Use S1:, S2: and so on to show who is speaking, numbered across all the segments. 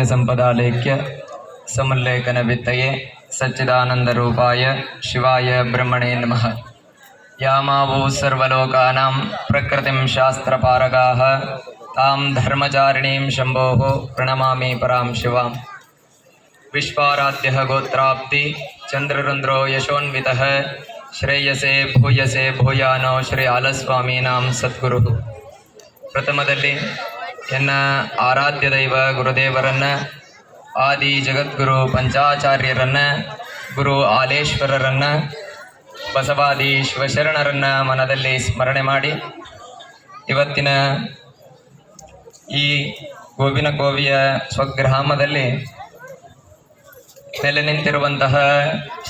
S1: नित्यसम्पदालेख्य समुल्लेखनवित्तये सच्चिदानन्दरूपाय शिवाय ब्रह्मणे नमः यामावो सर्वलोकानां प्रकृतिं शास्त्रपारगाः तां धर्मचारिणीं शम्भोः प्रणमामि परां शिवाम् विश्वाराध्यः गोत्राप्ति चन्द्ररुन्द्रो यशोन्वितः ಶ್ರೇಯಸೆ ಭೂಯಸೆ ಭೂಯಾನೋ ಶ್ರೀ ಆಲಸ್ವಾಮೀನಾಂ ಸದ್ಗುರು ಪ್ರಥಮದಲ್ಲಿ ಎನ್ನ ಆರಾಧ್ಯ ದೈವ ಗುರುದೇವರನ್ನ, ಆದಿ ಜಗದ್ಗುರು ಪಂಚಾಚಾರ್ಯರನ್ನ, ಗುರು ಆಲೇಶ್ವರರನ್ನ, ಬಸವಾದಿ ಶಿವಶರಣರನ್ನ ಮನದಲ್ಲಿ ಸ್ಮರಣೆ ಮಾಡಿ ಇವತ್ತಿನ ಈ ಗೋವಿನ ಕೋವಿಯ ಸ್ವಗ್ರಾಮದಲ್ಲಿ ನೆಲೆ ನಿಂತಿರುವಂತಹ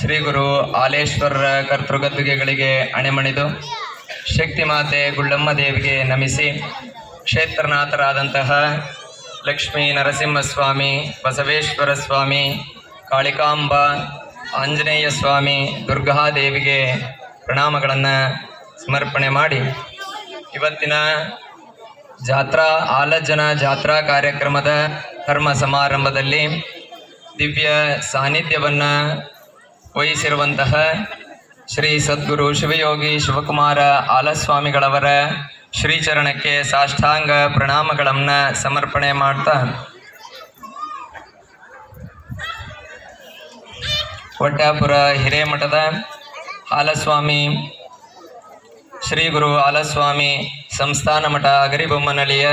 S1: ಶ್ರೀ ಗುರು ಆಲೇಶ್ವರರ ಕರ್ತೃಗದ್ದುಗೆಗಳಿಗೆ ಅಣೆಮಣಿದು ಶಕ್ತಿ ಮಾತೆ ಗುಳ್ಳಮ್ಮ ದೇವಿಗೆ ನಮಿಸಿ ಕ್ಷೇತ್ರನಾಥರಾದಂತಹ ಲಕ್ಷ್ಮೀ ನರಸಿಂಹಸ್ವಾಮಿ ಬಸವೇಶ್ವರ ಸ್ವಾಮಿ ಕಾಳಿಕಾಂಬ, ಆಂಜನೇಯ ಸ್ವಾಮಿ, ದುರ್ಗಾದೇವಿಗೆ ಪ್ರಣಾಮಗಳನ್ನು ಸಮರ್ಪಣೆ ಮಾಡಿ. ಇವತ್ತಿನ ಜಾತ್ರಾ ಆಲಜ್ಜನ ಜಾತ್ರಾ ಕಾರ್ಯಕ್ರಮದ ಧರ್ಮ ಸಮಾರಂಭದಲ್ಲಿ ದಿವ್ಯ ಸಾನ್ನಿಧ್ಯವನ್ನು ವಹಿಸಿರುವಂತಹ ಶ್ರೀ ಸದ್ಗುರು ಶಿವಯೋಗಿ ಶಿವಕುಮಾರ ಆಲಸ್ವಾಮಿಗಳವರ ಶ್ರೀಚರಣಕ್ಕೆ ಸಾಷ್ಟಾಂಗ ಪ್ರಣಾಮಗಳನ್ನು ಸಮರ್ಪಣೆ ಮಾಡ್ತಾ ಒಟ್ಟಾಪುರ ಹಿರೇಮಠದ ಹಾಲಸ್ವಾಮಿ, ಶ್ರೀ ಗುರು ಆಲಸ್ವಾಮಿ ಸಂಸ್ಥಾನ ಮಠ ಅಗರಿಬೊಮ್ಮನಳಿಯ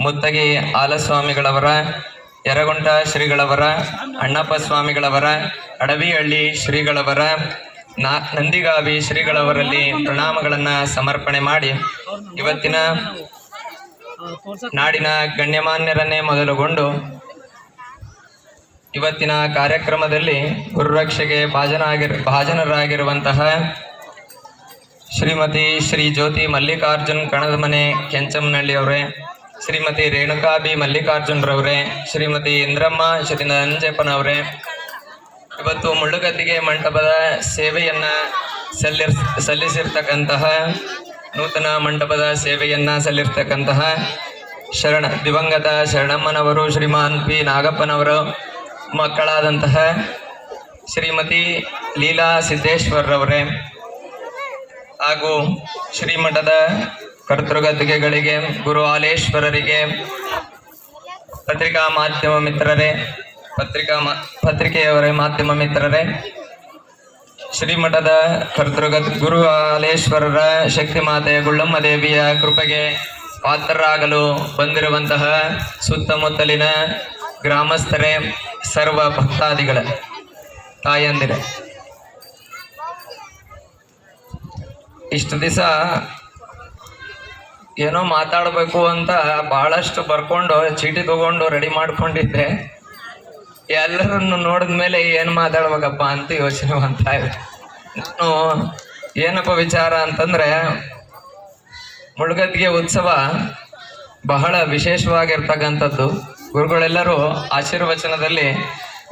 S1: ಮುತ್ತಗಿ ಆಲಸ್ವಾಮಿಗಳವರ ಯರಗುಂಟ ಶ್ರೀಗಳವರ, ಅಣ್ಣಪ್ಪ ಸ್ವಾಮಿಗಳವರ, ಅಡವಿಹಳ್ಳಿ ಶ್ರೀಗಳವರ ನಾ ನಂದಿಗಾವಿ ಶ್ರೀಗಳವರಲ್ಲಿ ಪ್ರಣಾಮಗಳನ್ನು ಸಮರ್ಪಣೆ ಮಾಡಿ ಇವತ್ತಿನ ನಾಡಿನ ಗಣ್ಯಮಾನ್ಯರನ್ನೇ ಮೊದಲುಗೊಂಡು ಇವತ್ತಿನ ಕಾರ್ಯಕ್ರಮದಲ್ಲಿ ಗುರುರಕ್ಷೆಗೆ ಭಾಜನಾಗಿರ್, ಭಾಜನರಾಗಿರುವಂತಹ ಶ್ರೀಮತಿ ಶ್ರೀ ಜ್ಯೋತಿ ಮಲ್ಲಿಕಾರ್ಜುನ್ ಕಣದಮನೆ ಕೆಂಚಮ್ಮನಳ್ಳಿ ಅವರೇ, ಶ್ರೀಮತಿ ರೇಣುಕಾ ಬಿ ಮಲ್ಲಿಕಾರ್ಜುನ್ರವರೇ, ಶ್ರೀಮತಿ ಇಂದ್ರಮ್ಮ ಶ್ರೀ ನಂಜಪ್ಪನವರೇ ಇವತ್ತು ಮುಳ್ಳುಗದ್ದಿಗೆ ಮಂಟಪದ ಸೇವೆಯನ್ನ ಸಲ್ಲಿರ್, ಸಲ್ಲಿಸಿರ್ತಕ್ಕಂತಹ ನೂತನ ಮಂಟಪದ ಸೇವೆಯನ್ನ ಸಲ್ಲಿರ್ತಕ್ಕಂತಹ ಶರಣ, ದಿವಂಗತ ಶರಣಮ್ಮನವರು, ಶ್ರೀಮಾನ್ ಪಿ ನಾಗಪ್ಪನವರು, ಮಕ್ಕಳಾದಂತಹ ಶ್ರೀಮತಿ ಲೀಲಾ ಸಿದ್ದೇಶ್ವರ್ರವರೇ ಹಾಗೂ ಶ್ರೀಮಠದ ಕರ್ತೃಗದ್ದಿಗೆಗಳಿಗೆ ಗುರು ಆಲೇಶ್ವರರಿಗೆ ಪತ್ರಿಕಾ ಮಾಧ್ಯಮ ಮಿತ್ರರೇ ಪತ್ರಿಕಾ ಪತ್ರಿಕೆಯವರೇ, ಮಾಧ್ಯಮ ಮಿತ್ರರೇ, ಶ್ರೀಮಠದ ಕರ್ತೃಗ ಗುರು ಹಾಲೇಶ್ವರರ ಶಕ್ತಿ ಮಾತೆ ಗುಳ್ಳಮ್ಮ ದೇವಿಯ ಕೃಪೆಗೆ ಪಾತ್ರರಾಗಲು ಬಂದಿರುವಂತಹ ಸುತ್ತಮುತ್ತಲಿನ ಗ್ರಾಮಸ್ಥರೇ, ಸರ್ವ ಭಕ್ತಾದಿಗಳ, ತಾಯಂದಿರೆ. ಇಷ್ಟು ದಿವಸ ಏನೋ ಮಾತಾಡಬೇಕು ಅಂತ ಬಹಳಷ್ಟು ಬರ್ಕೊಂಡು ಚೀಟಿ ತಗೊಂಡು ರೆಡಿ ಮಾಡ್ಕೊಂಡಿದ್ದೆ. ಎಲ್ಲರನ್ನು ನೋಡಿದ ಮೇಲೆ ಏನು ಮಾತಾಡ್ಬೇಕಪ್ಪ ಅಂತ ಯೋಚನೆ ಮಾಡ್ತಾ ನಾನು ಏನಪ್ಪ ವಿಚಾರ ಅಂತಂದ್ರೆ, ಮುಳುಗದ್ಗೆ ಉತ್ಸವ ಬಹಳ ವಿಶೇಷವಾಗಿರ್ತಕ್ಕಂಥದ್ದು. ಗುರುಗಳೆಲ್ಲರೂ ಆಶೀರ್ವಚನದಲ್ಲಿ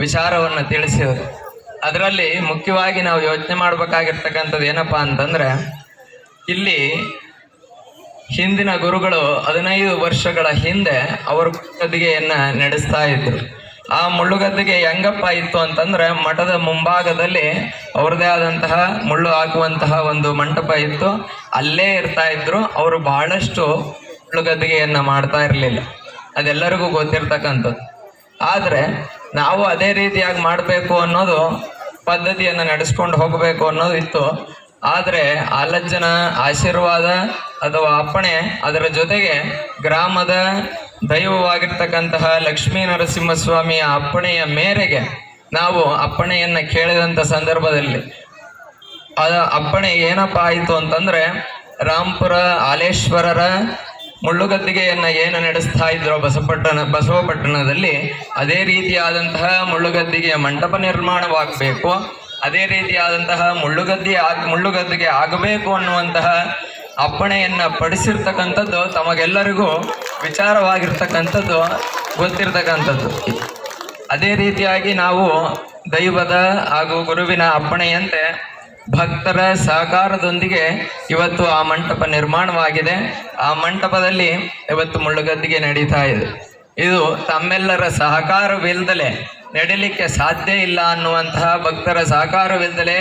S1: ವಿಚಾರವನ್ನು ತಿಳಿಸಿದರು. ಅದರಲ್ಲಿ ಮುಖ್ಯವಾಗಿ ನಾವು ಯೋಚನೆ ಮಾಡ್ಬೇಕಾಗಿರ್ತಕ್ಕಂಥದ್ದು ಏನಪ್ಪ ಅಂತಂದ್ರೆ, ಇಲ್ಲಿ ಹಿಂದಿನ ಗುರುಗಳು ಹದಿನೈದು ವರ್ಷಗಳ ಹಿಂದೆ ಅವರು ಗದ್ದಿಗೆಯನ್ನ ನಡೆಸ್ತಾ ಇದ್ರು. ಆ ಮುಳ್ಳುಗದ್ದಿಗೆ ಹೆಂಗಪ್ಪ ಇತ್ತು ಅಂತಂದ್ರೆ ಮಠದ ಮುಂಭಾಗದಲ್ಲಿ ಅವ್ರದೇ ಆದಂತಹ ಮುಳ್ಳು ಹಾಕುವಂತಹ ಒಂದು ಮಂಟಪ ಇತ್ತು. ಅಲ್ಲೇ ಇರ್ತಾ ಇದ್ರು. ಅವರು ಬಹಳಷ್ಟು ಮುಳ್ಳುಗದ್ದಿಗೆಯನ್ನ ಮಾಡ್ತಾ ಇರಲಿಲ್ಲ. ಅದೆಲ್ಲರಿಗೂ ಗೊತ್ತಿರ್ತಕ್ಕಂಥದ್ದು. ಆದ್ರೆ ನಾವು ಅದೇ ರೀತಿಯಾಗಿ ಮಾಡಬೇಕು ಅನ್ನೋದು ಪದ್ಧತಿಯನ್ನು ನಡೆಸ್ಕೊಂಡು ಹೋಗಬೇಕು ಅನ್ನೋದು ಇತ್ತು. ಆದರೆ ಆಲಜ್ಜನ ಆಶೀರ್ವಾದ ಅಥವಾ ಅಪ್ಪಣೆ ಅದರ ಜೊತೆಗೆ ಗ್ರಾಮದ ದೈವವಾಗಿರ್ತಕ್ಕಂತಹ ಲಕ್ಷ್ಮೀ ನರಸಿಂಹಸ್ವಾಮಿಯ ಅಪ್ಪಣೆಯ ಮೇರೆಗೆ ನಾವು ಅಪ್ಪಣೆಯನ್ನ ಕೇಳಿದಂಥ ಸಂದರ್ಭದಲ್ಲಿ. ಅದ ಅಪ್ಪಣೆ ಏನಪ್ಪ ಆಯಿತು ಅಂತಂದ್ರೆ ರಾಂಪುರ ಆಲೇಶ್ವರರ ಮುಳ್ಳುಗದ್ದಿಗೆಯನ್ನ ಏನು ನಡೆಸ್ತಾ ಇದ್ರೋ ಬಸಪಟ್ಟಣ ಬಸವಪಟ್ಟಣದಲ್ಲಿ ಅದೇ ರೀತಿಯಾದಂತಹ ಮುಳ್ಳುಗದ್ದಿಗೆಯ ಮಂಟಪ ನಿರ್ಮಾಣವಾಗಬೇಕು, ಅದೇ ರೀತಿಯಾದಂತಹ ಮುಳ್ಳುಗದ್ದಿ ಆಗ, ಮುಳ್ಳುಗದ್ದಿಗೆ ಆಗಬೇಕು ಅನ್ನುವಂತಹ ಅಪ್ಪಣೆಯನ್ನ ಪಡಿಸಿರ್ತಕ್ಕಂಥದ್ದು ತಮಗೆಲ್ಲರಿಗೂ ವಿಚಾರವಾಗಿರ್ತಕ್ಕಂಥದ್ದು, ಗೊತ್ತಿರ್ತಕ್ಕಂಥದ್ದು. ಅದೇ ರೀತಿಯಾಗಿ ನಾವು ದೈವದ ಹಾಗೂ ಗುರುವಿನ ಅಪ್ಪಣೆಯಂತೆ ಭಕ್ತರ ಸಹಕಾರದೊಂದಿಗೆ ಇವತ್ತು ಆ ಮಂಟಪ ನಿರ್ಮಾಣವಾಗಿದೆ. ಆ ಮಂಟಪದಲ್ಲಿ ಇವತ್ತು ಮುಳ್ಳುಗದ್ದಿಗೆ ನಡೀತಾ ಇದೆ. ಇದು ತಮ್ಮೆಲ್ಲರ ಸಹಕಾರವಿಲ್ಲದಲೆ ನಡಿಲಿಕ್ಕೆ ಸಾಧ್ಯ ಇಲ್ಲ ಅನ್ನುವಂತಹ ಭಕ್ತರ ಸಹಕಾರವಿಲ್ಲದಲೆ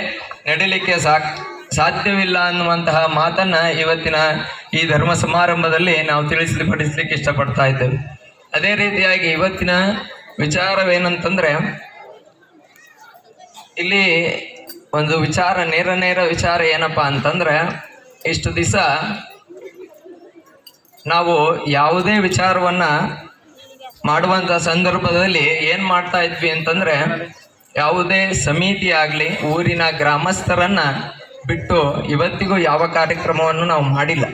S1: ನಡಿಲಿಕ್ಕೆ ಸಾಕ್ ಸಾಧ್ಯವಿಲ್ಲ ಅನ್ನುವಂತಹ ಮಾತನ್ನ ಇವತ್ತಿನ ಈ ಧರ್ಮ ಸಮಾರಂಭದಲ್ಲಿ ನಾವು ತಿಳಿಸಿ ಪಡಿಸ್ಲಿಕ್ಕೆ ಇಷ್ಟಪಡ್ತಾ ಇದ್ದೇವೆ. ಅದೇ ರೀತಿಯಾಗಿ ಇವತ್ತಿನ ವಿಚಾರವೇನಂತಂದ್ರೆ, ಇಲ್ಲಿ ಒಂದು ವಿಚಾರ, ನೇರ ನೇರ ವಿಚಾರ ಏನಪ್ಪಾ ಅಂತಂದ್ರೆ, ಇಷ್ಟು ದಿವಸ ನಾವು ಯಾವುದೇ ವಿಚಾರವನ್ನ ಮಾಡುವಂತ ಸಂದರ್ಭದಲ್ಲಿ ಏನ್ ಮಾಡ್ತಾ ಇದ್ವಿ ಅಂತಂದ್ರೆ, ಯಾವುದೇ ಸಮಿತಿ ಆಗ್ಲಿ ಊರಿನ ಗ್ರಾಮಸ್ಥರನ್ನ ಬಿಟ್ಟು ಇವತ್ತಿಗೂ ಯಾವ ಕಾರ್ಯಕ್ರಮವನ್ನು ನಾವು ಮಾಡಿಲ್ಲ.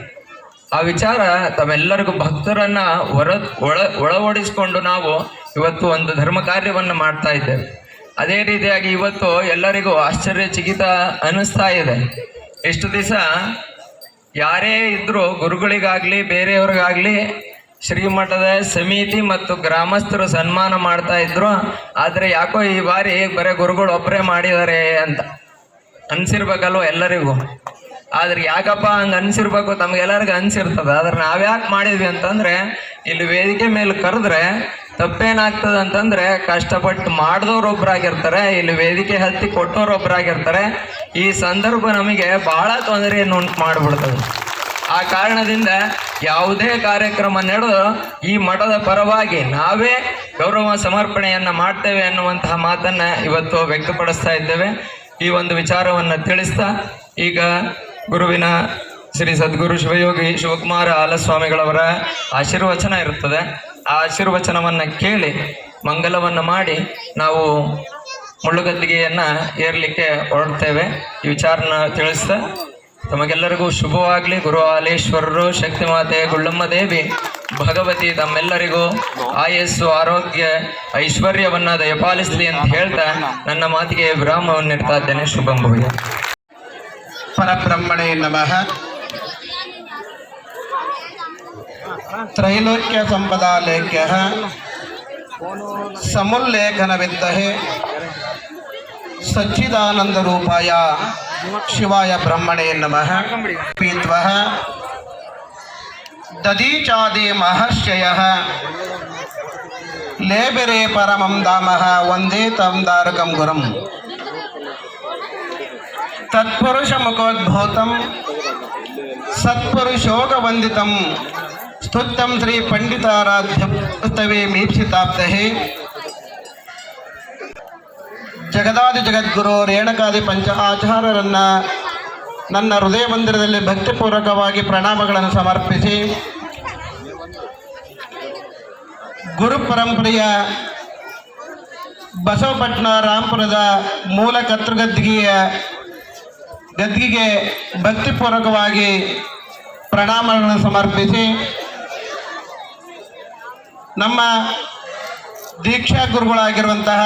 S1: ಆ ವಿಚಾರ ತಮ್ಮೆಲ್ಲರಿಗೂ ಭಕ್ತರನ್ನ ಹೊರ ಒಳ ನಾವು ಇವತ್ತು ಒಂದು ಧರ್ಮ ಕಾರ್ಯವನ್ನು ಮಾಡ್ತಾ ಇದ್ದೇವೆ. ಅದೇ ರೀತಿಯಾಗಿ ಇವತ್ತು ಎಲ್ಲರಿಗೂ ಆಶ್ಚರ್ಯಚಕಿತ ಅನಿಸ್ತಾ ಇದೆ. ಎಷ್ಟು ದಿವಸ ಯಾರೇ ಇದ್ರು ಗುರುಗಳಿಗಾಗ್ಲಿ, ಬೇರೆಯವ್ರಿಗಾಗ್ಲಿ ಶ್ರೀಮಠದ ಸಮಿತಿ ಮತ್ತು ಗ್ರಾಮಸ್ಥರು ಸನ್ಮಾನ ಮಾಡ್ತಾ ಇದ್ರು. ಆದ್ರೆ ಯಾಕೋ ಈ ಬಾರಿ ಬರೇ ಗುರುಗಳು ಒಬ್ಬರೇ ಮಾಡಿದ್ದಾರೆ ಅಂತ. ಅನ್ಸಿರ್ಬೇಕಲ್ವ ಎಲ್ಲರಿಗೂ? ಆದ್ರೆ ಯಾಕಪ್ಪ ಹಂಗ ಅನ್ಸಿರ್ಬೇಕು? ತಮ್ಗೆಲ್ಲರಿಗೂ ಅನ್ಸಿರ್ತದ. ಆದ್ರೆ ನಾವ್ಯಾಕೆ ಮಾಡಿದ್ವಿ ಅಂತಂದ್ರೆ, ಇಲ್ಲಿ ವೇದಿಕೆ ಮೇಲೆ ಕರೆದ್ರೆ ತಪ್ಪೇನಾಗ್ತದೆ ಅಂತಂದ್ರೆ, ಕಷ್ಟಪಟ್ಟು ಮಾಡಿದವ್ರು ಒಬ್ರಾಗಿರ್ತಾರೆ ಇಲ್ಲಿ ವೇದಿಕೆ ಹತ್ತಿ ಕೊಟ್ಟವ್ರು ಒಬ್ರಾಗಿರ್ತಾರೆ ಈ ಸಂದರ್ಭ ನಮಗೆ ಬಹಳ ತೊಂದರೆಯನ್ನು ಉಂಟು ಮಾಡಿಬಿಡ್ತದೆ. ಆ ಕಾರಣದಿಂದ ಯಾವುದೇ ಕಾರ್ಯಕ್ರಮ ನಡೆದು ಈ ಮಠದ ಪರವಾಗಿ ನಾವೇ ಗೌರವ ಸಮರ್ಪಣೆಯನ್ನು ಮಾಡ್ತೇವೆ ಅನ್ನುವಂತಹ ಮಾತನ್ನ ಇವತ್ತು ವ್ಯಕ್ತಪಡಿಸ್ತಾ ಇದ್ದೇವೆ. ಈ ಒಂದು ವಿಚಾರವನ್ನು ತಿಳಿಸ್ತಾ, ಈಗ ಗುರುವಿನ ಶ್ರೀ ಸದ್ಗುರು ಶಿವಯೋಗಿ ಶಿವಕುಮಾರ ಆಲಸ್ವಾಮಿಗಳವರ ಆಶೀರ್ವಚನ ಇರುತ್ತದೆ. ಆ ಆಶೀರ್ವಚನವನ್ನು ಕೇಳಿ, ಮಂಗಲವನ್ನು ಮಾಡಿ ನಾವು ಮುಳ್ಳುಗದ್ದಿಗೆಯನ್ನು ಏರಲಿಕ್ಕೆ ಹೊರಡ್ತೇವೆ. ಈ ವಿಚಾರನ ತಿಳಿಸ್ತಾ ತಮಗೆಲ್ಲರಿಗೂ ಶುಭವಾಗ್ಲಿ. ಗುರು ಆಲೇಶ್ವರರು, ಶಕ್ತಿ ಮಾತೆ, ಗುಳ್ಳಮ್ಮ ದೇವಿ, ಭಗವತಿ, ತಮ್ಮೆಲ್ಲರಿಗೂ ಆಯಸ್ಸು, ಆರೋಗ್ಯ, ಐಶ್ವರ್ಯವನ್ನ ದಯಪಾಲಿಸಲಿ ಅಂತ ಹೇಳ್ತಾ ನನ್ನ ಮಾತಿಗೆ ವಿರಾಮವನ್ನು ನೀಡ್ತಾ ಇದ್ದೇನೆ. ಶುಭಂ ಭೂಯ
S2: ಪರಬ್ರಹ್ಮಣೇ ನಮಃ. ತ್ರೈಲೋಕ್ಯ ಸಂಪದಾಲೇಖ್ಯ ಲೇಖ್ಯ ಸಮುಲ್ಲೇಖನ ವಿದ್ಮಹೆ ಸಚ್ಚಿದಾನಂದ ರೂಪಾಯ शिवाय ब्रह्मणे नमः। पीत्वः। दधीचादि महर्षयः। लेबिरे परमं धामः वंदे मुखोद्भूत सत्षोक गुरुं तत्पुरुषमुखोद्भूतं सत्पुरुषोकवन्दितं स्तुत्तं श्रीपण्डिताराध्यस्तवे मीप्सिताप्तहे ಜಗದಾದಿ ಜಗದ್ಗುರು ರೇಣಕಾದಿ ಪಂಚ ಆಚಾರ್ಯರನ್ನ ನನ್ನ ಹೃದಯ ಮಂದಿರದಲ್ಲಿ ಭಕ್ತಿಪೂರ್ವಕವಾಗಿ ಪ್ರಣಾಮಗಳನ್ನು ಸಮರ್ಪಿಸಿ ಗುರು ಪರಂಪರೆಯ ಬಸವಪಟ್ಟಣ ರಾಂಪುರದ ಮೂಲ ಕತೃಗದ್ಗಿಯ ಗದ್ಗಿಗೆ ಭಕ್ತಿಪೂರ್ವಕವಾಗಿ ಪ್ರಣಾಮಗಳನ್ನು ಸಮರ್ಪಿಸಿ ನಮ್ಮ ದೀಕ್ಷಾ ಗುರುಗಳಾಗಿರುವಂತಹ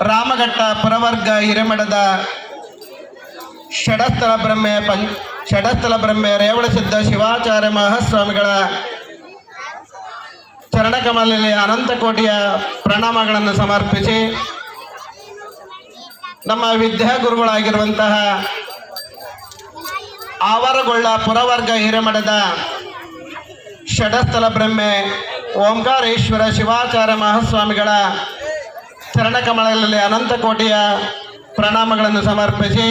S2: ರಾಮಘಟ್ಟ ಪುರವರ್ಗ ಹಿರೇಮಠದ ಷಡಸ್ಥಲ ಬ್ರಹ್ಮೆ ಪಂ ಷಡಸ್ಥಲ ಬ್ರಹ್ಮೆ ರೇವಣಸಿದ್ಧ ಶಿವಾಚಾರ್ಯ ಮಹಾಸ್ವಾಮಿಗಳ ಚರಣಕಮಲಲ್ಲಿ ಅನಂತ ಕೋಟಿಯ ಪ್ರಣಾಮಗಳನ್ನು ಸಮರ್ಪಿಸಿ ನಮ್ಮ ವಿದ್ಯಾಗುರುಗಳಾಗಿರುವಂತಹ ಆವರಗೊಳ್ಳ ಪುರವರ್ಗ ಹಿರೇಮಠದ ಷಡಸ್ಥಲ ಬ್ರಹ್ಮೆ ಓಂಕಾರೇಶ್ವರ ಶಿವಾಚಾರ್ಯ ಮಹಾಸ್ವಾಮಿಗಳ ಚರಣಕಮಲಗಳಲ್ಲಿ ಅನಂತ ಕೋಟಿಯ ಪ್ರಣಾಮಗಳನ್ನು ಸಮರ್ಪಿಸಿ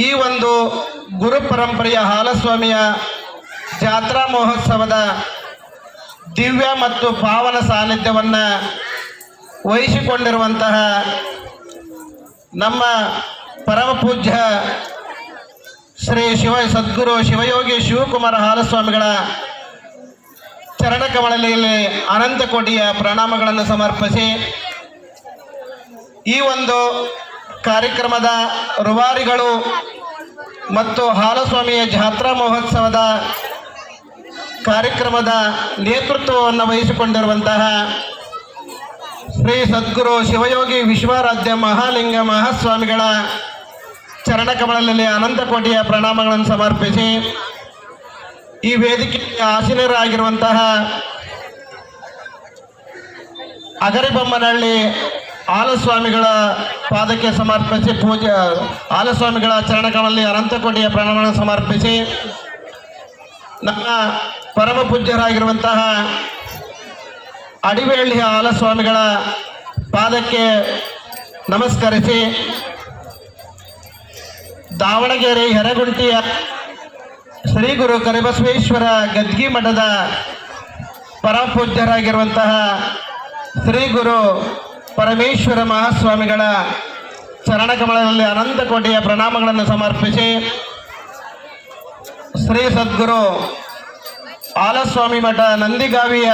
S2: ಈ ಒಂದು ಗುರು ಪರಂಪರೆಯ ಹಾಲಸ್ವಾಮಿಯ ಜಾತ್ರಾ ಮಹೋತ್ಸವದ ದಿವ್ಯ ಮತ್ತು ಪಾವನ ಸಾನ್ನಿಧ್ಯವನ್ನು ವಹಿಸಿಕೊಂಡಿರುವಂತಹ ನಮ್ಮ ಪರಮಪೂಜ್ಯ ಶ್ರೀ ಶಿವ ಸದ್ಗುರು ಶಿವಯೋಗಿ ಶಿವಕುಮಾರ ಹಾಲಸ್ವಾಮಿಗಳ ಚರಣಕಮಲಲ್ಲಿ ಅನಂತ ಕೋಟಿಯ ಪ್ರಣಾಮಗಳನ್ನು ಸಮರ್ಪಿಸಿ ಈ ಒಂದು ಕಾರ್ಯಕ್ರಮದ ರುವಾರಿಗಳು ಮತ್ತು ಹಾಲಸ್ವಾಮಿಯ ಜಾತ್ರಾ ಮಹೋತ್ಸವದ ಕಾರ್ಯಕ್ರಮದ ನೇತೃತ್ವವನ್ನು ವಹಿಸಿಕೊಂಡಿರುವಂತಹ ಶ್ರೀ ಸದ್ಗುರು ಶಿವಯೋಗಿ ವಿಶ್ವಾರಾಧ್ಯ ಮಹಾಲಿಂಗ ಮಹಾಸ್ವಾಮಿಗಳ ಚರಣಕಮಲದಲ್ಲಿ ಅನಂತ ಕೋಟಿಯ ಪ್ರಣಾಮಗಳನ್ನು ಸಮರ್ಪಿಸಿ ಈ ವೇದಿಕೆಯ ಆಸೀನರಾಗಿರುವಂತಹ ಅಗರಿಬೊಮ್ಮನಹಳ್ಳಿ ಆಲಸ್ವಾಮಿಗಳ ಪಾದಕ್ಕೆ ಸಮರ್ಪಿಸಿ ಪೂಜೆ ಆಲಸ್ವಾಮಿಗಳ ಚರಣಗಳಲ್ಲಿ ಅನಂತಕೋಟಿಯ ಪ್ರಣಾಮಗಳನ್ನು ಸಮರ್ಪಿಸಿ ನಮ್ಮ ಪರಮ ಪೂಜ್ಯರಾಗಿರುವಂತಹ ಅಡಿವೇಳ್ಳಿಯ ಆಲಸ್ವಾಮಿಗಳ ಪಾದಕ್ಕೆ ನಮಸ್ಕರಿಸಿ ದಾವಣಗೆರೆ ಹೆರಗುಂಟಿಯ ಶ್ರೀ ಗುರು ಕರಿಬಸವೇಶ್ವರ ಗದ್ಗಿ ಮಠದ ಪರಪೂಜ್ಯರಾಗಿರುವಂತಹ ಶ್ರೀ ಗುರು ಪರಮೇಶ್ವರ ಮಹಾಸ್ವಾಮಿಗಳ ಚರಣಕಮಲದಲ್ಲಿ ಅನಂತ ಕೋಟಿಯ ಪ್ರಣಾಮಗಳನ್ನು ಸಮರ್ಪಿಸಿ ಶ್ರೀ ಸದ್ಗುರು ಆಲಸ್ವಾಮಿ ಮಠ ನಂದಿಗಾವಿಯ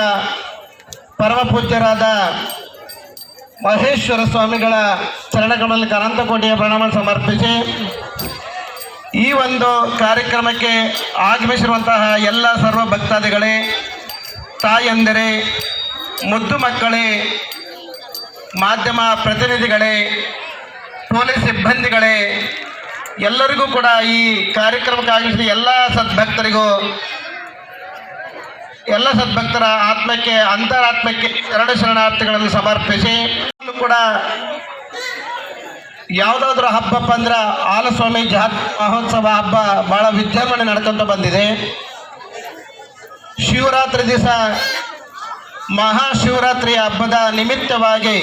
S2: ಪರಮಪೂಜ್ಯರಾದ ಮಹೇಶ್ವರ ಸ್ವಾಮಿಗಳ ಚರಣಕಮಲಕ್ಕೆ ಅನಂತ ಕೋಟಿಯ ಪ್ರಣಾಮ ಸಮರ್ಪಿಸಿ ಈ ಒಂದು ಕಾರ್ಯಕ್ರಮಕ್ಕೆ ಆಗಮಿಸಿರುವಂತಹ ಎಲ್ಲ ಸರ್ವ ಭಕ್ತಾದಿಗಳೇ, ತಾಯಂದರೆ, ಮುದ್ದು ಮಕ್ಕಳೇ, ಮಾಧ್ಯಮ ಪ್ರತಿನಿಧಿಗಳೇ, ಪೊಲೀಸ್ ಸಿಬ್ಬಂದಿಗಳೇ, ಎಲ್ಲರಿಗೂ ಕೂಡ ಈ ಕಾರ್ಯಕ್ರಮಕ್ಕೆ ಆಗಮಿಸಿದ ಎಲ್ಲ ಸದ್ಭಕ್ತರಿಗೂ, ಎಲ್ಲ ಸದ್ಭಕ್ತರ ಆತ್ಮಕ್ಕೆ, ಅಂತರಾತ್ಮಕ್ಕೆ ಎರಡು ಶರಣಾರ್ಥಿಗಳನ್ನು ಸಮರ್ಪಿಸಿ ಕೂಡ ಯಾವುದಾದ್ರೂ ಹಬ್ಬಪ್ಪ ಅಂದ್ರೆ ಆಲಸ್ವಾಮಿ ಜಾತ್ ಮಹೋತ್ಸವ ಹಬ್ಬ ಭಾಳ ವಿಜೃಂಭಣೆ ನಡ್ಕೊಂತ ಬಂದಿದೆ. ಶಿವರಾತ್ರಿ ದಿವಸ ಮಹಾಶಿವರಾತ್ರಿ ಹಬ್ಬದ ನಿಮಿತ್ತವಾಗಿ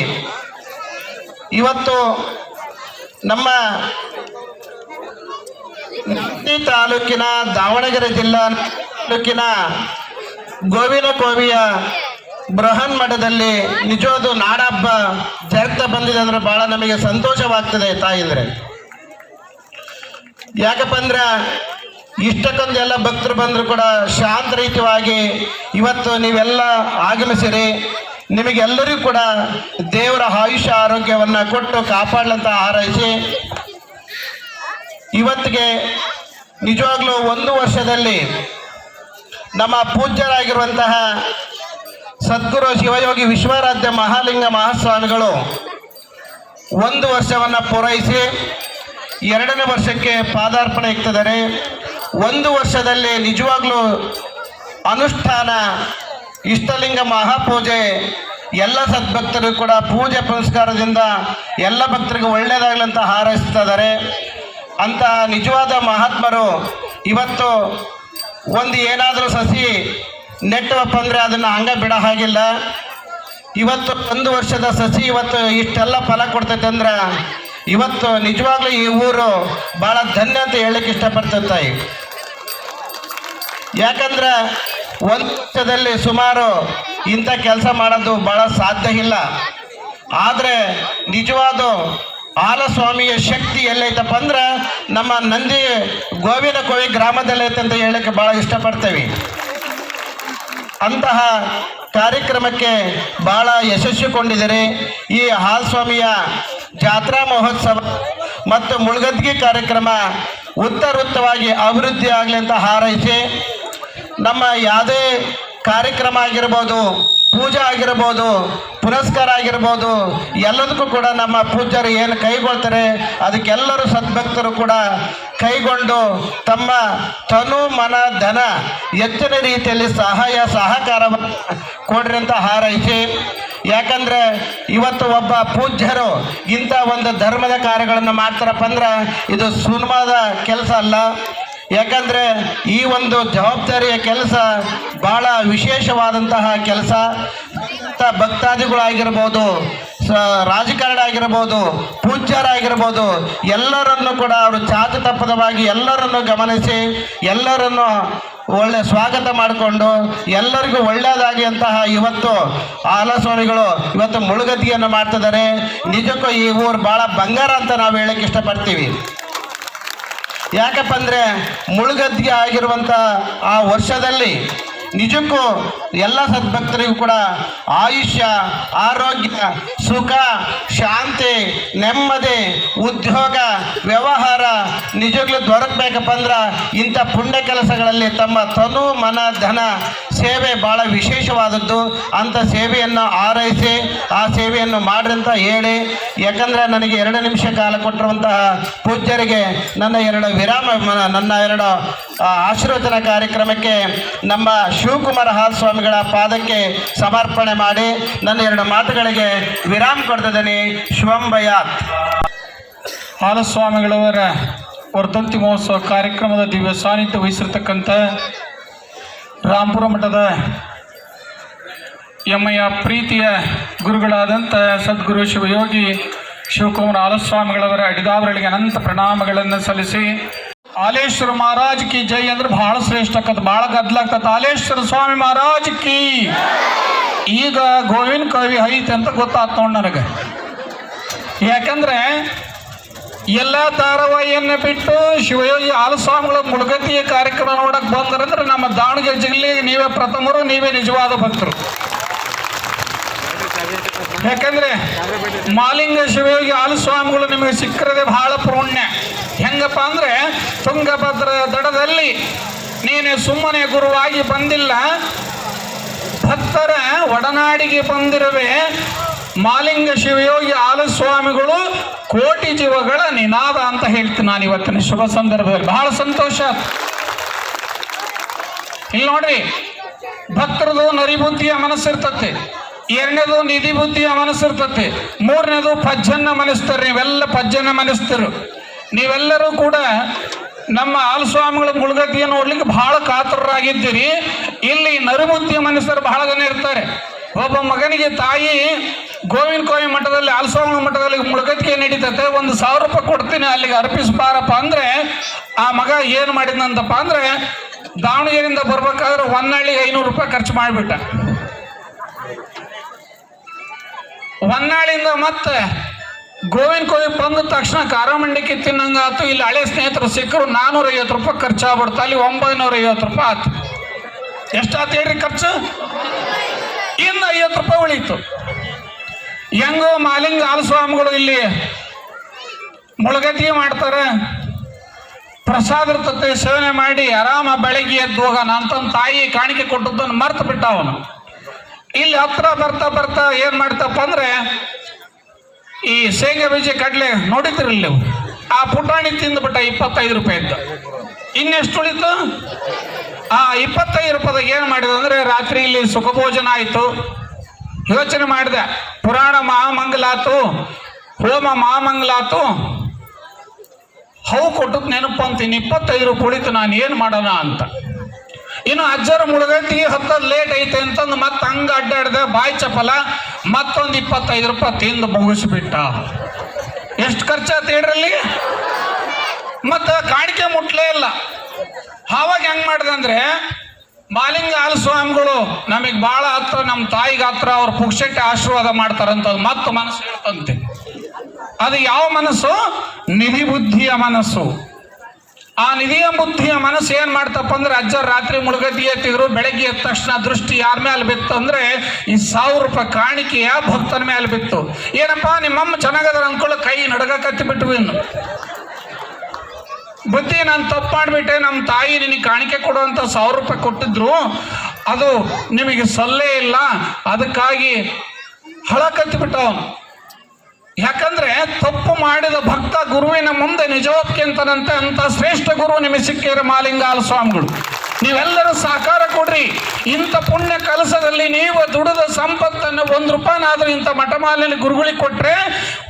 S2: ಇವತ್ತು ನಮ್ಮ ತಾಲೂಕಿನ ದಾವಣಗೆರೆ ಜಿಲ್ಲಾ ತಾಲೂಕಿನ ಗೋವಿನ ಕೋವಿಯ ಬೃಹನ್ ಮಠದಲ್ಲಿ ನಿಜವಾದ ನಾಡಹಬ್ಬ ಜರುಗ್ತಾ ಬಂದಿದೆ ಅಂದ್ರೆ ಬಹಳ ನಮಗೆ ಸಂತೋಷವಾಗ್ತದೆ ತಾಯಿದ್ರೆ. ಯಾಕಪ್ಪ ಅಂದ್ರೆ ಇಷ್ಟಕ್ಕೊಂದು ಎಲ್ಲ ಭಕ್ತರು ಬಂದರೂ ಕೂಡ ಶಾಂತ ರೀತಿಯಾಗಿ ಇವತ್ತು ನೀವೆಲ್ಲ ಆಗಮಿಸಿರಿ. ನಿಮಗೆಲ್ಲರಿಗೂ ಕೂಡ ದೇವರ ಆಯುಷ್ಯ ಆರೋಗ್ಯವನ್ನು ಕೊಟ್ಟು ಕಾಪಾಡಲಂತ ಹಾರೈಸಿ. ಇವತ್ತಿಗೆ ನಿಜವಾಗ್ಲೂ ಒಂದು ವರ್ಷದಲ್ಲಿ ನಮ್ಮ ಪೂಜ್ಯರಾಗಿರುವಂತಹ ಸದ್ಗುರು ಶಿವಯೋಗಿ ವಿಶ್ವರಾಧ್ಯ ಮಹಾಲಿಂಗ ಮಹಾಸ್ವಾಮಿಗಳು, ಒಂದು ವರ್ಷವನ್ನು ಪೂರೈಸಿ, ಎರಡನೇ ವರ್ಷಕ್ಕೆ ಪಾದಾರ್ಪಣೆ ಇಕ್ತಿದ್ದಾರೆ. ಒಂದು ವರ್ಷದಲ್ಲಿ ನಿಜವಾಗ್ಲೂ ಅನುಷ್ಠಾನ, ಇಷ್ಟಲಿಂಗ ಮಹಾಪೂಜೆ, ಎಲ್ಲ ಸದ್ಭಕ್ತರು ಕೂಡ ಪೂಜೆ ಪುರಸ್ಕಾರದಿಂದ ಎಲ್ಲ ಭಕ್ತರಿಗೂ ಒಳ್ಳೆಯದಾಗಲಂತ ಹಾರೈಸ್ತಾ ಇದ್ದಾರೆ. ಅಂತಹ ನಿಜವಾದ ಮಹಾತ್ಮರು ಇವತ್ತು ಒಂದು ಏನಾದರೂ ಸಸಿ ನೆಟ್ಟವಪ್ಪ ಅಂದರೆ ಅದನ್ನು ಹಂಗ ಬಿಡೋ ಹಾಗಿಲ್ಲ. ಇವತ್ತು ಒಂದು ವರ್ಷದ ಸಸಿ ಇವತ್ತು ಇಷ್ಟೆಲ್ಲ ಫಲ ಕೊಡ್ತೈತೆ ಅಂದ್ರೆ ಇವತ್ತು ನಿಜವಾಗ್ಲೂ ಈ ಊರು ಭಾಳ ಧನ್ಯ ಅಂತ ಹೇಳಕ್ಕೆ ಇಷ್ಟಪಡ್ತೇವೆ ತಾಯಿ. ಯಾಕಂದ್ರೆ ಒಂದು ವರ್ಷದಲ್ಲಿ ಸುಮಾರು ಇಂಥ ಕೆಲಸ ಮಾಡೋದು ಭಾಳ ಸಾಧ್ಯ ಇಲ್ಲ. ಆದರೆ ನಿಜವಾದ ಆಲಸ್ವಾಮಿಯ ಶಕ್ತಿ ಎಲ್ಲೈತಪ್ಪ ಅಂದ್ರೆ ನಮ್ಮ ನಂದಿ ಗೋವಿನ ಕೋವಿ ಗ್ರಾಮದಲ್ಲಿ ಐತೆ ಅಂತ ಹೇಳಕ್ಕೆ ಭಾಳ ಇಷ್ಟಪಡ್ತೇವೆ. ಅಂತಹ ಕಾರ್ಯಕ್ರಮಕ್ಕೆ ಬಹಳ ಯಶಸ್ವಿ ಕೊಂಡಿದ್ದಾರೆ ಈ ಹಾಲ್ಸ್ವಾಮಿಯ ಜಾತ್ರಾ ಮಹೋತ್ಸವ ಮತ್ತು ಮುಳುಗದ್ಗಿ ಕಾರ್ಯಕ್ರಮ ಉತ್ತರೋತ್ತವಾಗಿ ಅಭಿವೃದ್ಧಿ ಆಗಲಿ ಅಂತ ಹಾರೈಸಿ ನಮ್ಮ ಯಾವುದೇ ಕಾರ್ಯಕ್ರಮ ಆಗಿರ್ಬೋದು ಪೂಜೆ ಆಗಿರ್ಬೋದು, ಪುರಸ್ಕಾರ ಆಗಿರ್ಬೋದು, ಎಲ್ಲದಕ್ಕೂ ಕೂಡ ನಮ್ಮ ಪೂಜ್ಯರು ಏನು ಕೈಗೊಳ್ತಾರೆ, ಅದಕ್ಕೆಲ್ಲರೂ ಸದ್ಭಕ್ತರು ಕೂಡ ಕೈಗೊಂಡು ತಮ್ಮ ತನು ಮನ ಧನ ಹೆಚ್ಚಿನ ರೀತಿಯಲ್ಲಿ ಸಹಾಯ, ಸಹಕಾರವನ್ನು ಕೊಡ್ರಿ ಅಂತ ಹಾರೈಸಿ. ಯಾಕಂದ್ರೆ ಇವತ್ತು ಒಬ್ಬ ಪೂಜ್ಯರು ಇಂಥ ಒಂದು ಧರ್ಮದ ಕಾರ್ಯಗಳನ್ನು ಮಾಡ್ತಾರಪ್ಪ ಅಂದ್ರೆ ಇದು ಸುಲಭದ ಕೆಲಸ ಅಲ್ಲ. ಯಾಕಂದ್ರೆ ಈ ಒಂದು ಜವಾಬ್ದಾರಿಯ ಕೆಲಸ ಬಹಳ ವಿಶೇಷವಾದಂತಹ ಕೆಲಸ. ಭಕ್ತಾದಿಗಳಾಗಿರ್ಬೋದು, ಸ ರಾಜಕಾರಣ ಆಗಿರ್ಬೋದು ಪೂಜ್ಯರಾಗಿರ್ಬೋದು, ಎಲ್ಲರನ್ನು ಕೂಡ ಅವರು ಚಾಚು ತಪ್ಪದವಾಗಿ ಎಲ್ಲರನ್ನು ಗಮನಿಸಿ, ಎಲ್ಲರನ್ನು ಒಳ್ಳೆ ಸ್ವಾಗತ ಮಾಡಿಕೊಂಡು, ಎಲ್ಲರಿಗೂ ಒಳ್ಳೆಯದಾಗಿ ಅಂತಹ ಇವತ್ತು ಆಲಸ್ವಾಮಿಗಳು ಇವತ್ತು ಮುಳುಗತಿಯನ್ನು ಮಾಡ್ತಿದ್ದಾರೆ. ನಿಜಕ್ಕೂ ಈ ಊರು ಭಾಳ ಬಂಗಾರ ಅಂತ ನಾವು ಹೇಳಕ್ಕೆ ಇಷ್ಟಪಡ್ತೀವಿ. ಯಾಕಪ್ಪ ಅಂದರೆ ಮುಳುಗದ್ದಿಗೆ ಆಗಿರುವಂಥ ಆ ವರ್ಷದಲ್ಲಿ ನಿಜಕ್ಕೂ ಎಲ್ಲ ಸದ್ಭಕ್ತರಿಗೂ ಕೂಡ ಆಯುಷ್ಯ, ಆರೋಗ್ಯ, ಸುಖ, ಶಾಂತಿ, ನೆಮ್ಮದಿ, ಉದ್ಯೋಗ, ವ್ಯವಹಾರ ನಿಜವಾಗ್ಲೂ ದೊರಕಬೇಕಪ್ಪ ಅಂದ್ರೆ ಇಂಥ ಪುಣ್ಯ ಕೆಲಸಗಳಲ್ಲಿ ತಮ್ಮ ತನು ಮನ, ಧನ ಸೇವೆ ಭಾಳ ವಿಶೇಷವಾದದ್ದು. ಅಂಥ ಸೇವೆಯನ್ನು ಆರೈಸಿ, ಆ ಸೇವೆಯನ್ನು ಮಾಡ್ರಿ ಅಂತ ಹೇಳಿ, ಯಾಕಂದರೆ ನನಗೆ ಎರಡು ನಿಮಿಷ ಕಾಲ ಕೊಟ್ಟಿರುವಂತಹ ಪೂಜ್ಯರಿಗೆ ನನ್ನ ಎರಡು ವಿರಾಮ, ನನ್ನ ಎರಡು ಆಶೀರ್ವಚನ ಕಾರ್ಯಕ್ರಮಕ್ಕೆ ನಮ್ಮ ಶಿವಕುಮಾರ ಹಾಲ್ ಸ್ವಾಮಿಗಳ ಪಾದಕ್ಕೆ ಸಮರ್ಪಣೆ ಮಾಡಿ, ನನ್ನ ಎರಡು ಮಾತುಗಳಿಗೆ ವಿರಾಮ ಕೊಡ್ತಿದ್ದೀನಿ. ಶಿವಂಬಯಾತ್.
S3: ಹಾಲಸ್ವಾಮಿಗಳವರ ವರ್ಧಂತಿ ಮಹೋತ್ಸವ ಕಾರ್ಯಕ್ರಮದ ದಿವ್ಯ ಸಾನ್ನಿಧ್ಯ ವಹಿಸಿರ್ತಕ್ಕಂಥ ರಾಂಪುರ ಮಠದ ಎಮ್ಮಯ್ಯ ಪ್ರೀತಿಯ ಗುರುಗಳಾದಂಥ ಸದ್ಗುರು ಶಿವಯೋಗಿ ಶಿವಕುಮಾರ ಆಲಸ್ವಾಮಿಗಳವರ ಅಡಿದಾವರಳಿಗೆ ಅನಂತ ಪ್ರಣಾಮಗಳನ್ನು ಸಲ್ಲಿಸಿ, ಆಲೇಶ್ವರ ಮಹಾರಾಜ್ ಕಿ ಜೈ ಅಂದ್ರೆ ಬಹಳ ಶ್ರೇಷ್ಠ ಆಕತ್ ಬಹಳ ಗದ್ಲಾಗ್ತದೆ ಆಲೇಶ್ವರ ಸ್ವಾಮಿ ಮಹಾರಾಜ್ ಕಿ ಈಗ ಗೋವಿನ ಕವಿ ಐತೆ ಅಂತ ಗೊತ್ತಾತ್ ನೋಡ್ ನನಗೆ. ಯಾಕಂದ್ರೆ ಎಲ್ಲ ಧಾರಾವಾಹಿಯನ್ನ ಬಿಟ್ಟು ಶಿವಯೋಗಿ ಆಲಸ್ವಾಮಿಗಳ ಮುಳುಗತಿಯ ಕಾರ್ಯಕ್ರಮ ನೋಡಕ್ ಬಂದ್ರಂದ್ರೆ ನಮ್ಮ ದಾವಣಗೆರೆ ಜಿಲ್ಲೆ ನೀವೇ ಪ್ರಥಮರು, ನೀವೇ ನಿಜವಾದ ಭಕ್ತರು. ಯಾಕಂದ್ರೆ ಮಾಲಿಂಗ ಶಿವಯೋಗಿ ಆಲಸ್ವಾಮಿಗಳು ನಿಮಗೆ ಸಿಕ್ಕರದೆ ಬಹಳ ಪುಣ್ಯ. ಹೆಂಗಪ್ಪ ಅಂದ್ರೆ ತುಂಗಭದ್ರ ದಡದಲ್ಲಿ ನೀನು ಸುಮ್ಮನೆ ಗುರುವಾಗಿ ಬಂದಿಲ್ಲ. ಭಕ್ತರ ಒಡನಾಡಿಗೆ ಬಂದಿರುವೆ ಮಾಲಿಂಗ ಶಿವಯೋಗಿ ಆಲಸ್ವಾಮಿಗಳು ಕೋಟಿ ಜೀವಗಳ ನಿನಾದ ಅಂತ ಹೇಳ್ತೀನಿ ನಾನು ಇವತ್ತಿನ ಶುಭ ಸಂದರ್ಭದಲ್ಲಿ. ಬಹಳ ಸಂತೋಷ. ಇಲ್ಲಿ ನೋಡ್ರಿ, ಭಕ್ತರದು ನರಿಬುದ್ಧಿಯ ಮನಸ್ಸಿರ್ತತೆ, ಎರಡನೇದು ನಿಧಿ ಬುದ್ಧಿಯ ಮನಸ್ಸಿರ್ತತೆ, ಮೂರನೇದು ಪಜ್ಜನ್ನ ಮನಸ್ತಾರೆ ನೀವೆಲ್ಲ ಪಜ್ಜನ್ನ ಮನಸ್ತಿರು ನೀವೆಲ್ಲರೂ ಕೂಡ ನಮ್ಮ ಆಲಸ್ವಾಮಿಗಳ ಮುಳುಗತಿಯನ್ನು ನೋಡ್ಲಿಕ್ಕೆ ಬಹಳ ಕಾತರರಾಗಿದ್ದೀರಿ. ಇಲ್ಲಿ ನರಿಬುದ್ಧಿಯ ಮನಸ್ಸರು ಬಹಳ ಜನ ಇರ್ತಾರೆ. ಒಬ್ಬ ಮಗನಿಗೆ ತಾಯಿ ಗೋವಿನ ಕೋವಿ ಮಠದಲ್ಲಿ ಆಲಸ್ವಾಮಿ ಮಠದಲ್ಲಿ ಮುಳುಗತ್ಕೆ ನಡೀತತೆ. ಒಂದು ಸಾವಿರ ರೂಪಾಯಿ ಕೊಡ್ತೀನಿ, ಅಲ್ಲಿಗೆ ಅರ್ಪಿಸ್ಬಾರಪ್ಪ ಅಂದ್ರೆ, ಆ ಮಗ ಏನು ಮಾಡಿದಂತಪ್ಪ ಅಂದ್ರೆ, ದಾವಣಗೆರೆಯಿಂದ ಬರ್ಬೇಕಾದ್ರೆ ಹೊನ್ನಾಳಿಗೆ ಐನೂರು ರೂಪಾಯಿ ಖರ್ಚು ಮಾಡಿಬಿಟ್ಟ. ಹೊನ್ನಾಳಿಯಿಂದ ಮತ್ತೆ ಗೋವಿನ ಕೋವಿ ಬಂದ ತಕ್ಷಣ ಖಾರ ಮಂಡಿಕೆ ಆಯ್ತು ಇಲ್ಲಿ ಹಳೆ ಸ್ನೇಹಿತರು ಸಿಕ್ಕರು ನಾನೂರ ಐವತ್ತು ರೂಪಾಯಿ ಖರ್ಚಾಗ್ಬಿಡ್ತು. ಅಲ್ಲಿ ಒಂಬೈನೂರ ಐವತ್ತು ರೂಪಾಯಿ ಆತು ಎಷ್ಟಾತು ಹೇಳ್ರಿ ಖರ್ಚು? ಇನ್ನು ಐವತ್ತು ರೂಪಾಯಿ ಉಳೀತು. ಹೆಂಗೋ ಮಾಲಿಂಗ ಆಲಸ್ವಾಮಿಗಳು ಇಲ್ಲಿ ಮುಳುಗತಿ ಮಾಡ್ತಾರೆ. ಪ್ರಸಾದ ಇರ್ತತೆ ಸೇವನೆ ಮಾಡಿ ಆರಾಮ ಬೆಳಗ್ಗೆ ಎದ್ದು ಹೋಗೋಣ ಅಂತಂದು ತಾಯಿ ಕಾಣಿಕೆ ಕೊಟ್ಟದ್ದನ್ನು ಮರ್ತು ಬಿಟ್ಟ ಅವನು ಇಲ್ಲಿ ಹತ್ರ ಬರ್ತಾ ಬರ್ತಾ ಏನು ಮಾಡ್ತಪ್ಪ ಅಂದ್ರೆ, ಈ ಶೇಂಗಾ ಬೀಜ ಕಡಲೆ ನೋಡಿದ್ರಿ ಆ ಪುಟಾಣಿ ತಿಂದುಬಿಟ್ಟ ಇಪ್ಪತ್ತೈದು ರೂಪಾಯಿ ಇದ್ದ ಇನ್ನೆಷ್ಟು ಉಳಿತು? ಆ ಇಪ್ಪತ್ತೈದು ರೂಪಾಯಿದಾಗ ಏನು ಮಾಡಿದ ಅಂದರೆ, ರಾತ್ರಿ ಇಲ್ಲಿ ಸುಖಭೋಜನ ಆಯಿತು. ಯೋಚನೆ ಮಾಡಿದೆ, ಪುರಾಣ ಮಹಾಮಂಗಲಾತು, ಹೋಮ ಮಹಾಮಂಗಲಾತು. ಹೌ ಕೊಟ್ಟದ್ ನೆನಪು ಅಂತೀನಿ, ಇಪ್ಪತ್ತೈದು ಕುಳಿತು ನಾನು ಏನು ಮಾಡೋಣ ಅಂತ. ಇನ್ನು ಅಜ್ಜರ ಮುಳುಗೈತಿ ಹತ್ತದ್ ಲೇಟ್ ಐತೆ ಅಂತಂದು ಮತ್ತೆ ಹಂಗೆ ಅಡ್ಡಾಡ್ದೆ, ಬಾಯಿ ಚಪಲ ಮತ್ತೊಂದು ಇಪ್ಪತ್ತೈದು ರೂಪಾಯಿ ತಿಂದು ಮುಗಿಸ್ಬಿಟ್ಟ. ಎಷ್ಟು ಖರ್ಚಾಯ್ತು ಹೇಳ್ರಲ್ಲಿ? ಮತ್ತೆ ಕಾಣಿಕೆ ಮುಟ್ಲೇ ಇಲ್ಲ. ಆವಾಗ ಹೆಂಗೆ ಮಾಡಿದೆ ಅಂದ್ರೆ ಮಾಲಿಂಗ ಸ್ವಾಮಿಗಳು ನಮಗೆ ಭಾಳ ಹತ್ರ ನಮ್ಮ ತಾಯಿಗೆ ಹತ್ರ ಅವ್ರ ಪುಕ್ಷಟ್ಟೆ ಆಶೀರ್ವಾದ ಮಾಡ್ತಾರಂತ ಮತ್ತು ಮನಸ್ಸು ಹೇಳ್ತಂತೆ. ಅದು ಯಾವ ಮನಸ್ಸು? ನಿಧಿ ಬುದ್ಧಿಯ ಮನಸ್ಸು. ಆ ನಿಧಿಯ ಬುದ್ಧಿಯ ಮನಸ್ಸು ಏನ್ ಮಾಡ್ತಪ್ಪ ಅಂದ್ರೆ ಅಜ್ಜ ರಾತ್ರಿ ಮುಳುಗದಿ ಎತ್ತಿದ್ರು, ಬೆಳಗ್ಗೆ ಎದ್ದ ತಕ್ಷಣ ದೃಷ್ಟಿ ಯಾರ ಮೇಲೆ ಬಿತ್ತು ಅಂದ್ರೆ ಈ ಸಾವಿರ ರೂಪಾಯಿ ಕಾಣಿಕೆಯ ಭಕ್ತನ ಮೇಲೆ ಬಿತ್ತು. ಏನಪ್ಪ, ನಿಮ್ಮಮ್ಮ ಚೆನ್ನಾಗದ ಅನ್ಕೊಳ್ಳೋ ಕೈ ನಡಗ ಕತ್ತಿ ಬಿಟ್ಟು ಇನ್ನು. ಬುದ್ಧಿ ನಾನು ತಪ್ಪು ಮಾಡಿಬಿಟ್ಟೆ ನಮ್ಮ ತಾಯಿ ನಿನಗೆ ಕಾಣಿಕೆ ಕೊಡುವಂಥ ಸಾವಿರ ರೂಪಾಯಿ ಕೊಟ್ಟಿದ್ರು, ಅದು ನಿಮಗೆ ಸಲ್ಲೇ ಇಲ್ಲ, ಅದಕ್ಕಾಗಿ ಹಳ ಕತ್ತಿಬಿಟ್ಟ ಅವನು ಯಾಕಂದ್ರೆ ತಪ್ಪು ಮಾಡಿದ ಭಕ್ತ ಗುರುವಿನ ಮುಂದೆ ನಿಜವಪ್ಕೆ ಅಂತಾನಂತೆ ಅಂತ ಶ್ರೇಷ್ಠ ಗುರು ನಿಮಗೆ ಸಿಕ್ಕಿರ ಮಾಲಿಂಗಾಲ ಸ್ವಾಮಿಗಳು. ನೀವೆಲ್ಲರೂ ಸಹಕಾರ ಕೊಡ್ರಿ. ಇಂಥ ಪುಣ್ಯ ಕಲಸದಲ್ಲಿ ನೀವು ದುಡಿದ ಸಂಪತ್ತನ್ನು ಒಂದು ರೂಪಾಯಿನಾದ್ರೂ ಇಂಥ ಮಠಮಾಲಿನ ಗುರುಗಳಿಗೆ ಕೊಟ್ರೆ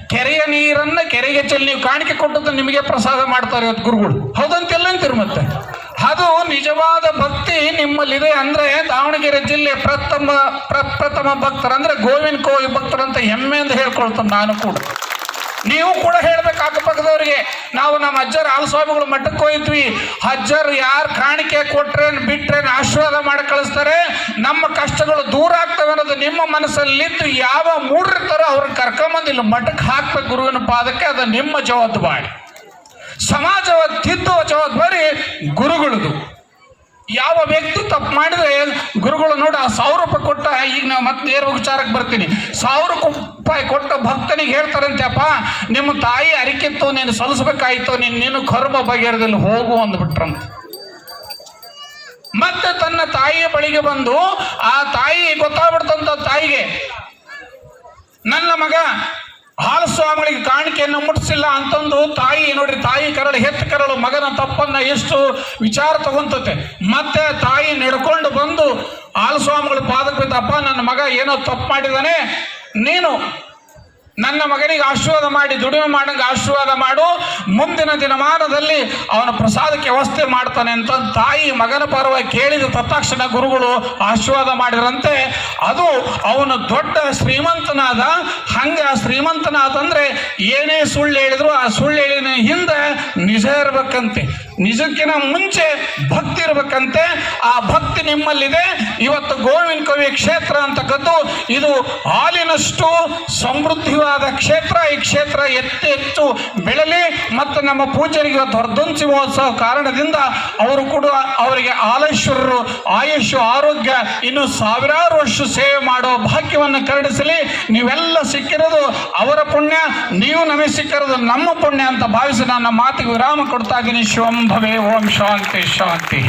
S3: ಕೆರೆಯ ನೀರನ್ನ ಕೆರೆಗೆ ಚೆಲ್ಲಿ ನೀವು ಕಾಣಿಕೆ ಕೊಟ್ಟದ್ದು ನಿಮಗೆ ಪ್ರಸಾದ ಮಾಡ್ತಾರೆ ಇವತ್ತು ಗುರುಗಳು. ಹೌದಂತೆಲ್ಲ ಅಂತೀರಿ ಮತ್ತೆ? ಅದು ನಿಜವಾದ ಭಕ್ತಿ ನಿಮ್ಮಲ್ಲಿದೆ ಅಂದ್ರೆ ದಾವಣಗೆರೆ ಜಿಲ್ಲೆ ಪ್ರಥಮ, ಪ್ರಪ್ರಥಮ ಭಕ್ತರಂದ್ರೆ ಗೋವಿಂದ ಕೋವಿ ಭಕ್ತರಂತ ಹೆಮ್ಮೆಯಿಂದ ಹೇಳ್ಕೊಳ್ತಾನೆ ನಾನು ಕೂಡ. ನೀವು ಕೂಡ ಹೇಳ್ಬೇಕು ಅಕ್ಕಪಕ್ಕದವ್ರಿಗೆ ನಾವು ನಮ್ಮ ಅಜ್ಜರ ಆಲಸ್ವಾಮಿಗಳು ಮಠಕ್ಕೆ ಹೋಯ್ತೀವಿ. ಅಜ್ಜರು ಯಾರು ಕಾಣಿಕೆ ಕೊಟ್ರೇನು, ಬಿಟ್ರೇನ್ ಆಶೀರ್ವಾದ ಮಾಡಿ ಕಳಿಸ್ತಾರೆ. ನಮ್ಮ ಕಷ್ಟಗಳು ದೂರ ಆಗ್ತವೆ ಅನ್ನೋದು ನಿಮ್ಮ ಮನಸ್ಸಲ್ಲಿದ್ದು ಯಾವ ಮೂಡಿರ್ತಾರೋ ಅವ್ರನ್ನ ಕರ್ಕೊಂಬಂದು ಇಲ್ಲಿ ಮಠಕ್ಕೆ ಹಾಕ್ಬೇಕು ಗುರುವಿನ ಪಾದಕ್ಕೆ, ಅದು ನಿಮ್ಮ ಜವಾಬ್ದಾರಿ. ಸಮಾಜವ ತಿದ್ದುವ ಜವಾಬ್ದಾರಿ ಗುರುಗಳದು ಯಾವ ವ್ಯಕ್ತಿ ತಪ್ಪು ಮಾಡಿದ್ರೆ ಗುರುಗಳು ನೋಡಿ, ಆ ಸಾವಿರ ರೂಪಾಯಿ ಕೊಟ್ಟ, ಈಗ ನಾವು ಮತ್ತೆ ನೇರ ವಿಚಾರಕ್ಕೆ ಬರ್ತೀನಿ. ಸಾವಿರ ರೂಪಾಯಿ ಕೊಟ್ಟ ಭಕ್ತನಿಗೆ ಹೇಳ್ತಾರಂತೆಪ್ಪ, ನಿಮ್ಮ ತಾಯಿ ಅರಿಕಿತ್ತು ನೀನು ಸಲ್ಲಿಸ್ಬೇಕಾಯ್ತು, ನೀನು ನೀನು ಕರ್ಮ ಬಗೆಹರದಲ್ಲಿ ಹೋಗು ಅಂದ್ಬಿಟ್ರಂತ. ಮತ್ತೆ ತನ್ನ ತಾಯಿಯ ಬಳಿಗೆ ಬಂದು, ಆ ತಾಯಿ ಗೊತ್ತಾಗ್ಬಿಡ್ತಂತ ತಾಯಿಗೆ, ನನ್ನ ಮಗ ಹಾಲು ಸ್ವಾಮಿಗಳಿಗೆ ಕಾಣಿಕೆಯನ್ನು ಮುಟ್ಟಿಸಿಲ್ಲ ಅಂತಂದು ತಾಯಿ, ನೋಡ್ರಿ, ತಾಯಿ ಕರಳು ಹೆತ್ತು ಕರಳು, ಮಗನ ತಪ್ಪನ್ನ ಎಷ್ಟು ವಿಚಾರ ತಗೊಂತತೆ. ಮತ್ತೆ ತಾಯಿ ನಡ್ಕೊಂಡು ಬಂದು ಹಾಲು ಸ್ವಾಮಿಗಳು ಪಾದಕ್ಕೆ ಬಿದ್ದಪ್ಪ ನನ್ನ ಮಗ ಏನೋ ತಪ್ಪು ಮಾಡಿದಾನೆ ನೀನು ನನ್ನ ಮಗನಿಗೆ ಆಶೀರ್ವಾದ ಮಾಡಿ, ದುಡಿಮೆ ಮಾಡಂಗೆ ಆಶೀರ್ವಾದ ಮಾಡು. ಮುಂದಿನ ದಿನಮಾನದಲ್ಲಿ ಅವನ ಪ್ರಸಾದಕ್ಕೆ ವ್ಯವಸ್ಥೆ ಮಾಡ್ತಾನೆ ಅಂತ ತಾಯಿ ಮಗನ ಪರ್ವ ಕೇಳಿದ ತತ್ಕ್ಷಣ ಗುರುಗಳು ಆಶೀರ್ವಾದ ಮಾಡಿರಂತೆ. ಅದು ಅವನು ದೊಡ್ಡ ಶ್ರೀಮಂತನಾದ, ಹಂಗ ಶ್ರೀಮಂತನಾದಂದ್ರೆ ಏನೇ ಸುಳ್ಳು ಹೇಳಿದ್ರು ಆ ಸುಳ್ಳು ಹೇಳಿನ ಹಿಂದೆ ನಿಜ ಇರ್ಬೇಕಂತೆ. ನಿಜಕ್ಕಿನ ಮುಂಚೆ ಭಕ್ತಿ ಇರಬೇಕಂತೆ, ಆ ಭಕ್ತಿ ನಿಮ್ಮಲ್ಲಿದೆ. ಇವತ್ತು ಗೋವಿನ ಕವಿ ಕ್ಷೇತ್ರ ಅಂತಕ್ಕದ್ದು ಇದು ಹಾಲಿನಷ್ಟು ಸಮೃದ್ಧಿವಾದ ಕ್ಷೇತ್ರ. ಈ ಕ್ಷೇತ್ರ ಎತ್ತಿ ಹೆಚ್ಚು ಬೆಳಲಿ ಮತ್ತು ನಮ್ಮ ಪೂಜರಿಗೆ ಇವತ್ತು ಹೊರದೊಂಚಿ ಮಹೋತ್ಸವ ಕಾರಣದಿಂದ ಅವರು ಕೂಡ ಅವರಿಗೆ ಆಲೇಶ್ವರರು ಆಯುಷ್ ಆರೋಗ್ಯ, ಇನ್ನು ಸಾವಿರಾರು ವರ್ಷ ಸೇವೆ ಮಾಡೋ ಭಾಗ್ಯವನ್ನು ಕರುಣಿಸಲಿ ನೀವೆಲ್ಲ ಸಿಕ್ಕಿರೋದು ಅವರ ಪುಣ್ಯ, ನೀವು ನಮಗೆ ಸಿಕ್ಕಿರೋದು ನಮ್ಮ ಪುಣ್ಯ ಅಂತ ಭಾವಿಸಿ ನನ್ನ ಮಾತಿಗೆ ವಿರಾಮ ಕೊಡ್ತಾ ಇದ್ದೀನಿ. ಶಿವಂ ಭವೆ ಓಂ ಶಾಂತಿ ಶಾಂತಿ